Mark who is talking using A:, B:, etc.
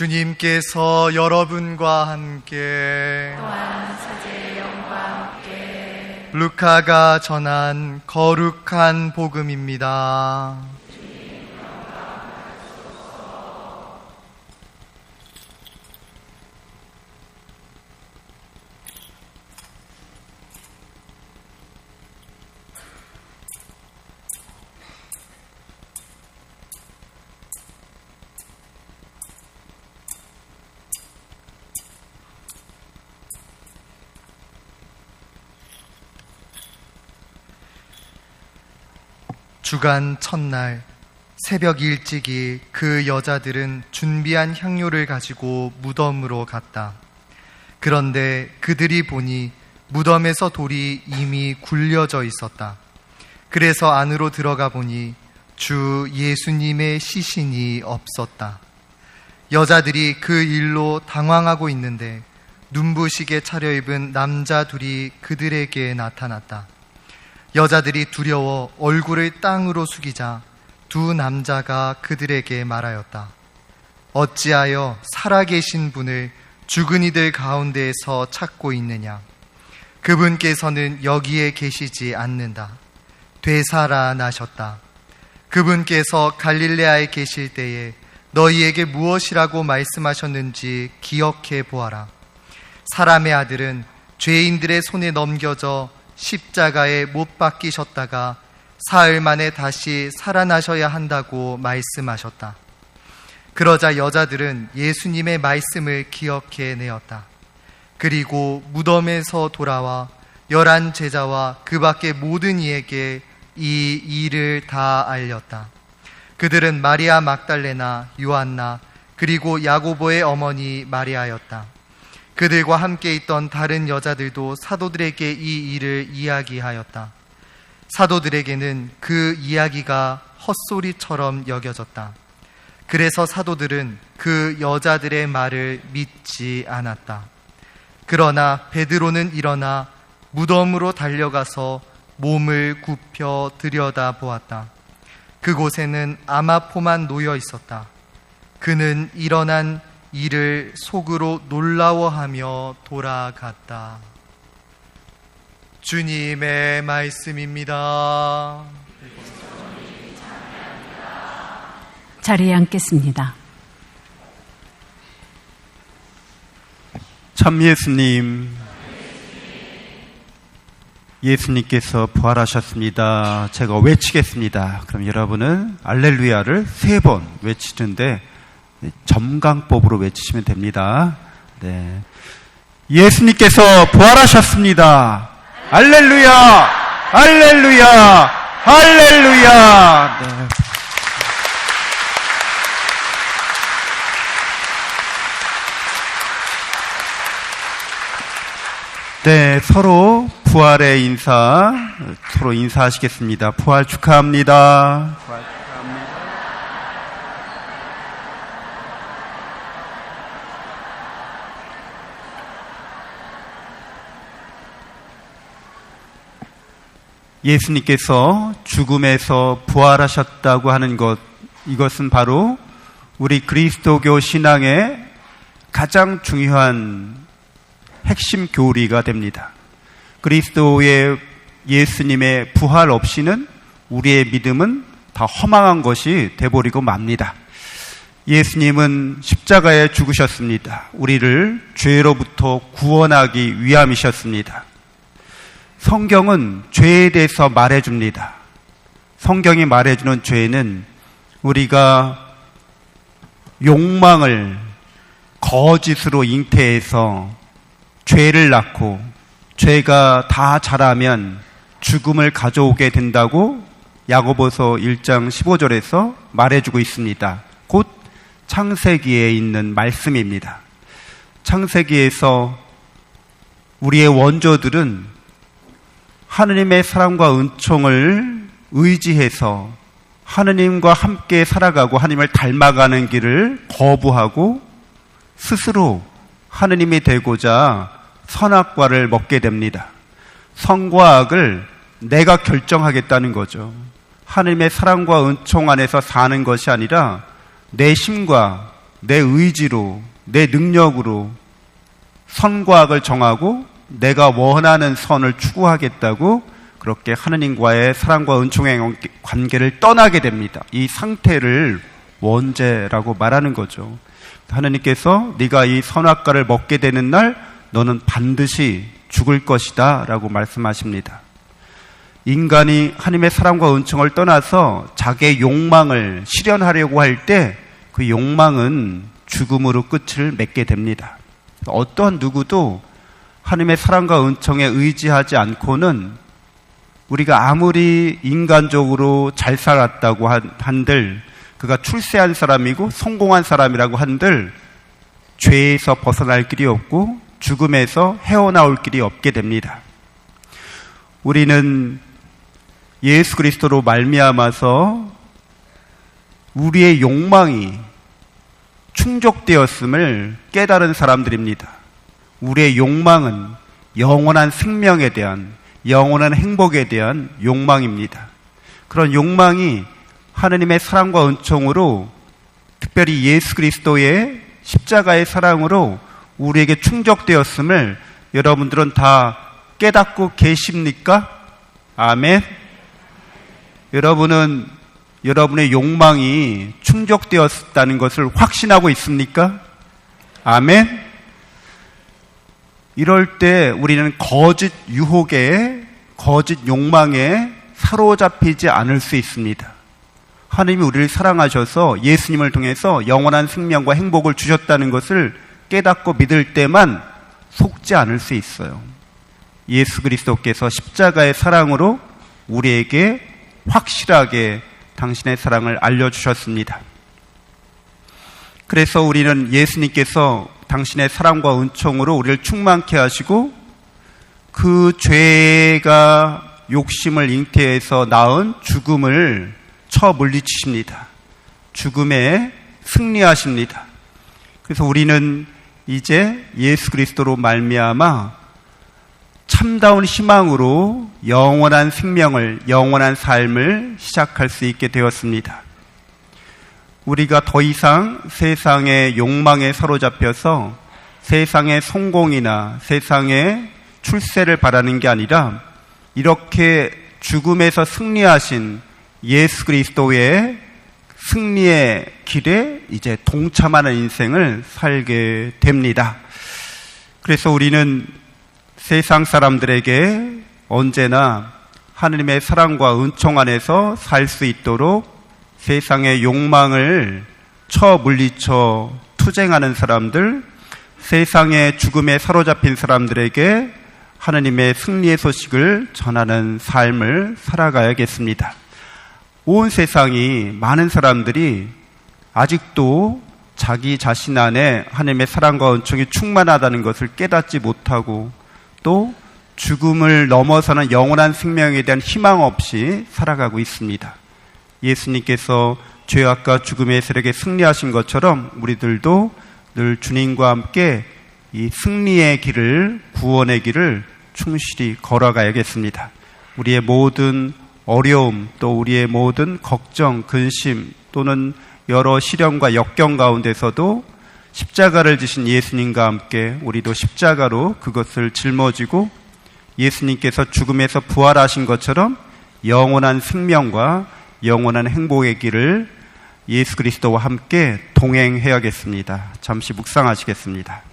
A: 주님께서 여러분과 함께
B: 또한 사제의 영과 함께
A: 루카가 전한 거룩한 복음입니다. 주간 첫날 새벽 일찍이 그 여자들은 준비한 향료를 가지고 무덤으로 갔다. 그런데 그들이 보니 무덤에서 돌이 이미 굴려져 있었다. 그래서 안으로 들어가 보니 주 예수님의 시신이 없었다. 여자들이 그 일로 당황하고 있는데 눈부시게 차려입은 남자 둘이 그들에게 나타났다. 여자들이 두려워 얼굴을 땅으로 숙이자 두 남자가 그들에게 말하였다. 어찌하여 살아계신 분을 죽은 이들 가운데에서 찾고 있느냐? 그분께서는 여기에 계시지 않는다. 되살아나셨다. 그분께서 갈릴레아에 계실 때에 너희에게 무엇이라고 말씀하셨는지 기억해 보아라. 사람의 아들은 죄인들의 손에 넘겨져 십자가에 못 박히셨다가 사흘 만에 다시 살아나셔야 한다고 말씀하셨다. 그러자 여자들은 예수님의 말씀을 기억해 내었다. 그리고 무덤에서 돌아와 열한 제자와 그 밖의 모든 이에게 이 일을 다 알렸다. 그들은 마리아 막달레나, 요한나, 그리고 야고보의 어머니 마리아였다. 그들과 함께 있던 다른 여자들도 사도들에게 이 일을 이야기하였다. 사도들에게는 그 이야기가 헛소리처럼 여겨졌다. 그래서 사도들은 그 여자들의 말을 믿지 않았다. 그러나 베드로는 일어나 무덤으로 달려가서 몸을 굽혀 들여다 보았다. 그곳에는 아마포만 놓여 있었다. 그는 일어난 이를 속으로 놀라워하며 돌아갔다. 주님의 말씀입니다.
B: 자리에 앉겠습니다.
C: 참 예수님, 예수님께서 부활하셨습니다. 제가 외치겠습니다. 그럼 여러분은 알렐루야를 세 번 외치는데 점강법으로 외치시면 됩니다. 네. 예수님께서 부활하셨습니다. 알렐루야! 알렐루야! 알렐루야! 네. 네, 서로 부활의 인사, 서로 인사하시겠습니다. 부활 축하합니다. 부활 축하합니다. 예수님께서 죽음에서 부활하셨다고 하는 것, 이것은 바로 우리 그리스도교 신앙의 가장 중요한 핵심 교리가 됩니다. 그리스도의 예수님의 부활 없이는 우리의 믿음은 다 허망한 것이 돼버리고 맙니다. 예수님은 십자가에 죽으셨습니다. 우리를 죄로부터 구원하기 위함이셨습니다. 성경은 죄에 대해서 말해줍니다. 성경이 말해주는 죄는 우리가 욕망을 거짓으로 잉태해서 죄를 낳고 죄가 다 자라면 죽음을 가져오게 된다고 야고보서 1장 15절에서 말해주고 있습니다. 곧 창세기에 있는 말씀입니다. 창세기에서 우리의 원조들은 하느님의 사랑과 은총을 의지해서 하느님과 함께 살아가고 하나님을 닮아가는 길을 거부하고 스스로 하느님이 되고자 선악과를 먹게 됩니다. 선과 악을 내가 결정하겠다는 거죠. 하느님의 사랑과 은총 안에서 사는 것이 아니라 내 심과 내 의지로, 내 능력으로 선과 악을 정하고 내가 원하는 선을 추구하겠다고 그렇게 하느님과의 사랑과 은총의 관계를 떠나게 됩니다. 이 상태를 원죄라고 말하는 거죠. 하느님께서 네가 이 선악과를 먹게 되는 날 너는 반드시 죽을 것이다 라고 말씀하십니다. 인간이 하나님의 사랑과 은총을 떠나서 자기의 욕망을 실현하려고 할 때 그 욕망은 죽음으로 끝을 맺게 됩니다. 어떠한 누구도 하나님의 사랑과 은총에 의지하지 않고는 우리가 아무리 인간적으로 잘 살았다고 한- 한들 그가 출세한 사람이고 성공한 사람이라고 한들 죄에서 벗어날 길이 없고 죽음에서 헤어나올 길이 없게 됩니다. 우리는 예수 그리스도로 말미암아서 우리의 욕망이 충족되었음을 깨달은 사람들입니다. 우리의 욕망은 영원한 생명에 대한 영원한 행복에 대한 욕망입니다. 그런 욕망이 하느님의 사랑과 은총으로 특별히 예수 그리스도의 십자가의 사랑으로 우리에게 충족되었음을 여러분들은 다 깨닫고 계십니까? 아멘. 여러분은 여러분의 욕망이 충족되었다는 것을 확신하고 있습니까? 아멘. 이럴 때 우리는 거짓 유혹에, 거짓 욕망에 사로잡히지 않을 수 있습니다. 하나님이 우리를 사랑하셔서 예수님을 통해서 영원한 생명과 행복을 주셨다는 것을 깨닫고 믿을 때만 속지 않을 수 있어요. 예수 그리스도께서 십자가의 사랑으로 우리에게 확실하게 당신의 사랑을 알려주셨습니다. 그래서 우리는 예수님께서 당신의 사랑과 은총으로 우리를 충만케 하시고 그 죄가 욕심을 잉태해서 낳은 죽음을 쳐 물리치십니다. 죽음에 승리하십니다. 그래서 우리는 이제 예수 그리스도로 말미암아 참다운 희망으로 영원한 생명을 영원한 삶을 시작할 수 있게 되었습니다. 우리가 더 이상 세상의 욕망에 사로잡혀서 세상의 성공이나 세상의 출세를 바라는 게 아니라 이렇게 죽음에서 승리하신 예수 그리스도의 승리의 길에 이제 동참하는 인생을 살게 됩니다. 그래서 우리는 세상 사람들에게 언제나 하느님의 사랑과 은총 안에서 살 수 있도록 세상의 욕망을 쳐 물리쳐 투쟁하는 사람들, 세상의 죽음에 사로잡힌 사람들에게 하느님의 승리의 소식을 전하는 삶을 살아가야겠습니다. 온 세상이 많은 사람들이 아직도 자기 자신 안에 하나님의 사랑과 은총이 충만하다는 것을 깨닫지 못하고 또 죽음을 넘어서는 영원한 생명에 대한 희망 없이 살아가고 있습니다. 예수님께서 죄악과 죽음의 세력에 승리하신 것처럼 우리들도 늘 주님과 함께 이 승리의 길을 구원의 길을 충실히 걸어가야겠습니다. 우리의 모든 어려움 또 우리의 모든 걱정, 근심 또는 여러 시련과 역경 가운데서도 십자가를 지신 예수님과 함께 우리도 십자가로 그것을 짊어지고 예수님께서 죽음에서 부활하신 것처럼 영원한 생명과 영원한 행복의 길을 예수 그리스도와 함께 동행해야겠습니다. 잠시 묵상하시겠습니다.